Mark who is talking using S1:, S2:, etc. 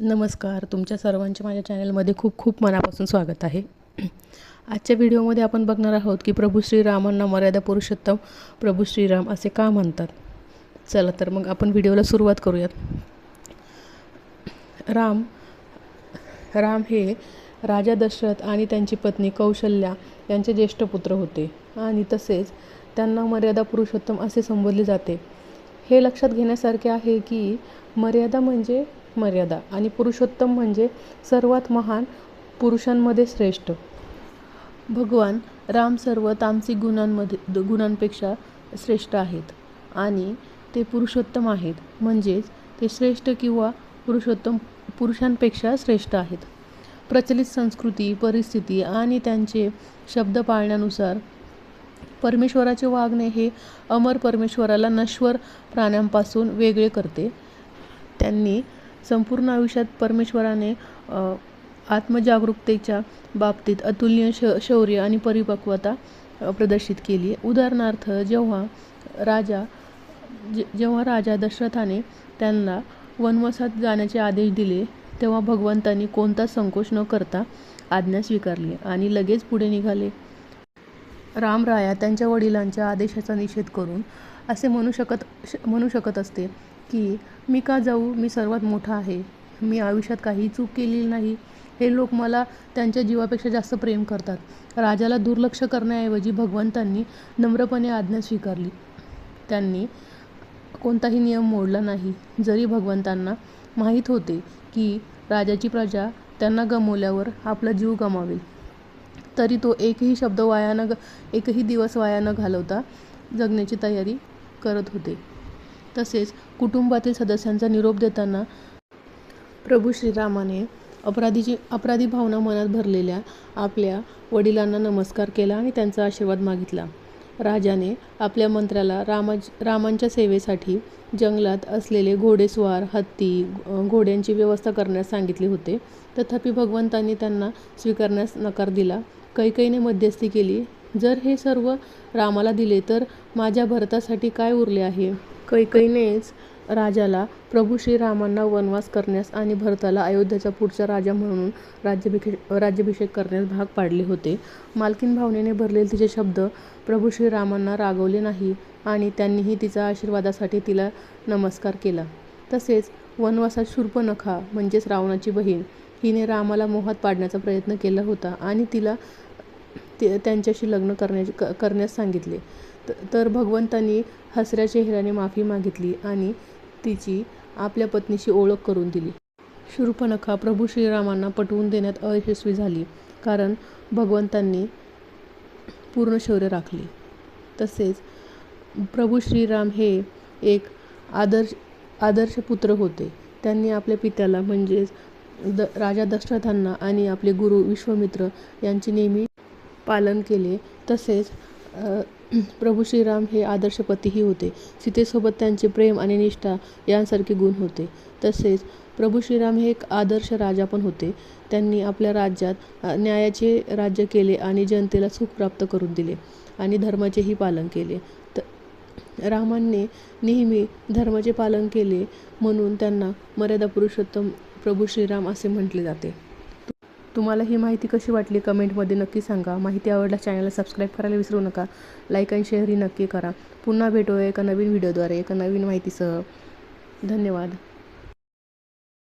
S1: नमस्कार. तुमच्या सर्वांचे माझ्या चॅनलमध्ये खूप खूप मनापासून स्वागत आहे. आजच्या व्हिडिओमध्ये आपण बघणार आहोत की प्रभू श्रीरामांना मर्यादा पुरुषोत्तम प्रभू श्रीराम असे का म्हणतात? चला तर मग आपण व्हिडिओला सुरुवात करूयात. राम राम हे राजा दशरथ आणि त्यांची पत्नी कौशल्या यांचे ज्येष्ठ पुत्र होते आणि तसेच त्यांना मर्यादा पुरुषोत्तम असे संबोधले जाते. हे लक्षात घेण्यासारखे आहे की मर्यादा म्हणजे मर्यादा आणि पुरुषोत्तम म्हणजे सर्वात महान पुरुषांमध्ये श्रेष्ठ. भगवान राम सर्व तामसिक गुणांमध्ये गुणांपेक्षा श्रेष्ठ आहेत आणि ते पुरुषोत्तम आहेत. म्हणजेच ते श्रेष्ठ किंवा पुरुषोत्तम पुरुषांपेक्षा श्रेष्ठ आहेत. प्रचलित संस्कृती परिस्थिती आणि त्यांचे शब्द पाळण्यानुसार परमेश्वराचे वागणे हे अमर परमेश्वराला नश्वर प्राण्यांपासून वेगळे करते. त्यांनी संपूर्ण आयुष्यात परमेश्वराने आत्मजागरूकतेच्या बाबतीत अतुलनीय श शौर्य आणि परिपक्वता प्रदर्शित केली. उदाहरणार्थ जेव्हा राजा जे जेव्हा राजा दशरथाने त्यांना वनवासात जाण्याचे आदेश दिले तेव्हा भगवंतांनी कोणताच संकोच न करता आज्ञा स्वीकारली आणि लगेच पुढे निघाले. रामराया त्यांच्या वडिलांच्या आदेशाचा निषेध करून असे म्हणू शकत श म्हणू शकत असते की मी का जाऊ? मी सर्वात मोठा आहे. मी आयुष्यात काही चूक केलेली नाही. हे लोक मला त्यांच्या जीवापेक्षा जास्त प्रेम करतात. राजाला दुर्लक्ष करण्याऐवजी भगवंतांनी नम्रपणे आज्ञा स्वीकारली. त्यांनी कोणताही नियम मोडला नाही. जरी भगवंतांना माहीत होते की राजाची प्रजा त्यांना गमवल्यावर आपला जीव गमावेल तरी तो एकही शब्द वाया न ग एकही दिवस वाया न घालवता जगण्याची तयारी करत होते. तसेच कुटुंबातील सदस्यांचा निरोप देताना प्रभू श्रीरामाने अपराधीची अपराधी भावना मनात भरलेल्या आपल्या वडिलांना नमस्कार केला आणि त्यांचा आशीर्वाद मागितला. राजाने आपल्या मंत्र्याला रामा रामांच्या सेवेसाठी जंगलात असलेले घोडेस्वार हत्ती घोड्यांची व्यवस्था करण्यास सांगितले होते. तथापि भगवंतांनी त्यांना स्वीकारण्यास नकार दिला. कैकईने मध्यस्थी केली. जर हे सर्व रामाला दिले तर माझ्या भरतासाठी काय उरले आहे? कैकईनेच राजाला प्रभू श्रीरामांना वनवास करण्यास आणि भरताला अयोध्याचा पुढचा राजा म्हणून राज्याभिषेक राज्याभिषेक करण्यास भाग पाडले होते. मालकीन भावनेने भरलेले तिचे शब्द प्रभू श्रीरामांना रागवले नाही आणि त्यांनीही तिचा आशीर्वादासाठी तिला नमस्कार केला. तसेच वनवासात शूर्पणखा म्हणजेच रावणाची बहीण हिने रामाला मोहात पाडण्याचा प्रयत्न केला होता आणि तिला ते त्यांच्याशी लग्न करण्याचे क करण्यास सांगितले. त तर भगवंतांनी हसऱ्या चेहऱ्याने माफी मागितली आणि तिची आपल्या पत्नीशी ओळख करून दिली. शूर्पणखा प्रभू श्रीरामांना पटवून देण्यात अयशस्वी झाली कारण भगवंतांनी पूर्ण शौर्य राखले. तसेच प्रभू श्रीराम हे एक आदर्श आदर्श पुत्र होते. त्यांनी आपल्या पित्याला म्हणजेच द राजा दशरथांना आणि आपले गुरु विश्वामित्र यांची नेहमी पालन केले. तसेच प्रभू श्रीराम हे आदर्शपतीही होते. सीतेसोबत त्यांचे प्रेम आणि निष्ठा यांसारखे गुण होते. तसेच प्रभू श्रीराम हे एक आदर्श राजा पण होते. त्यांनी आपल्या राज्यात न्यायाचे राज्य केले आणि जनतेला सुख प्राप्त करून दिले आणि धर्माचेही पालन केले. तर रामांनी नेहमी धर्माचे पालन केले म्हणून त्यांना मर्यादा पुरुषोत्तम प्रभू श्रीराम असे म्हटले जाते. तुम्हाला ही माहिती कशी वाटली कमेंटमध्ये नक्की सांगा. माहिती आवडल्या चॅनलला सबस्क्राईब करायला विसरू नका. लाईक आणि शेअरही नक्की करा. पुन्हा भेटूया एका नवीन व्हिडिओद्वारे एका नवीन माहितीसह. धन्यवाद.